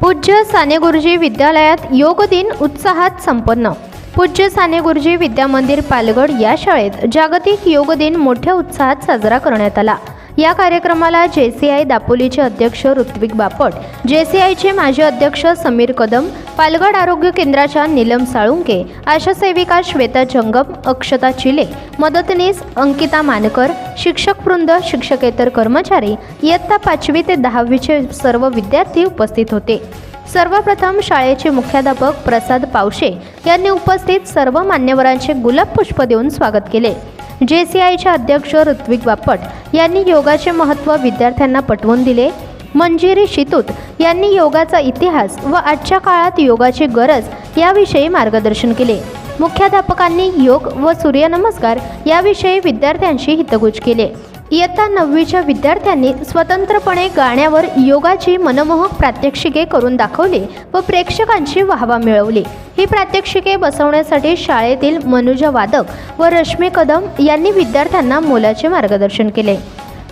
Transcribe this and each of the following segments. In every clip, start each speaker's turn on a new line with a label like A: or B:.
A: पूज्य साने गुरुजी विद्यालयात योग दिन उत्साहात संपन्न. पूज्य साने गुरुजी विद्यामंदिर पालगड या शाळेत जागतिक योग दिन मोठ्या उत्साहात साजरा करण्यात आला. या कार्यक्रमाला जे सी आय दापोलीचे अध्यक्ष ऋत्विक बापट जे सी आयचे माजी अध्यक्ष समीर कदम पालगड आरोग्य केंद्राच्या नीलम साळुंके आशा सेविका श्वेता जंगम अक्षता चिले मदतनीस अंकिता मानकर शिक्षक वृंद शिक्षकेतर कर्मचारी इयत्ता पाचवी ते दहावीचे सर्व विद्यार्थी उपस्थित होते. सर्वप्रथम शाळेचे मुख्याध्यापक प्रसाद पावशे यांनी उपस्थित सर्व मान्यवरांचे गुलाब पुष्प देऊन स्वागत केले. जे सी आयचे अध्यक्ष ऋत्विक बापट यांनी योगाचे महत्त्व विद्यार्थ्यांना पटवून दिले. मंजिरी शितूत यांनी योगाचा इतिहास व आजच्या काळात योगाची गरज याविषयी मार्गदर्शन केले. मुख्याध्यापकांनी योग व सूर्यनमस्कार याविषयी विद्यार्थ्यांशी हितगुज केले. इयत्ता नववीच्या विद्यार्थ्यांनी स्वतंत्रपणे गाण्यावर योगाची मनमोहक प्रात्यक्षिके करून दाखवली व प्रेक्षकांची वाहवा मिळवली. ही प्रात्यक्षिके बसवण्यासाठी शाळेतील मनुजा वादक व रश्मी कदम यांनी विद्यार्थ्यांना मोलाचे मार्गदर्शन केले.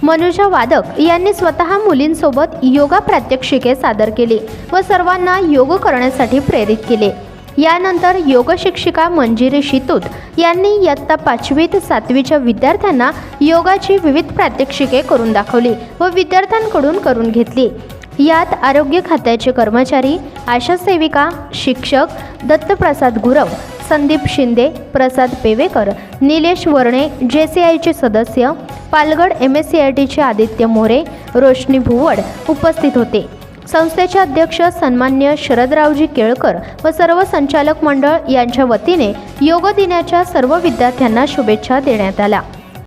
A: मनुजा वादक यांनी स्वतः मुलींसोबत योगा प्रात्यक्षिके सादर केली व सर्वांना योग करण्यासाठी प्रेरित केले. यानंतर योग शिक्षिका मंजिरी शितूत यांनी इयत्ता पाचवी ते सातवीच्या विद्यार्थ्यांना योगाची विविध प्रात्यक्षिके करून दाखवली व विद्यार्थ्यांकडून करून घेतली. यात आरोग्य खात्याचे कर्मचारी आशा सेविका शिक्षक दत्तप्रसाद गुरव संदीप शिंदे प्रसाद पेवेकर निलेश वर्णे जे सी आयचे सदस्य Palgad M S C I टीचे आदित्य मोरे रोशनी भुवड उपस्थित होते. संस्थेचे अध्यक्ष सन्मान्य शरदरावजी केळकर व सर्व संचालक मंडळ यांच्या वतीने योग दिनाच्या सर्व विद्यार्थ्यांना शुभेच्छा देण्यात आल्या.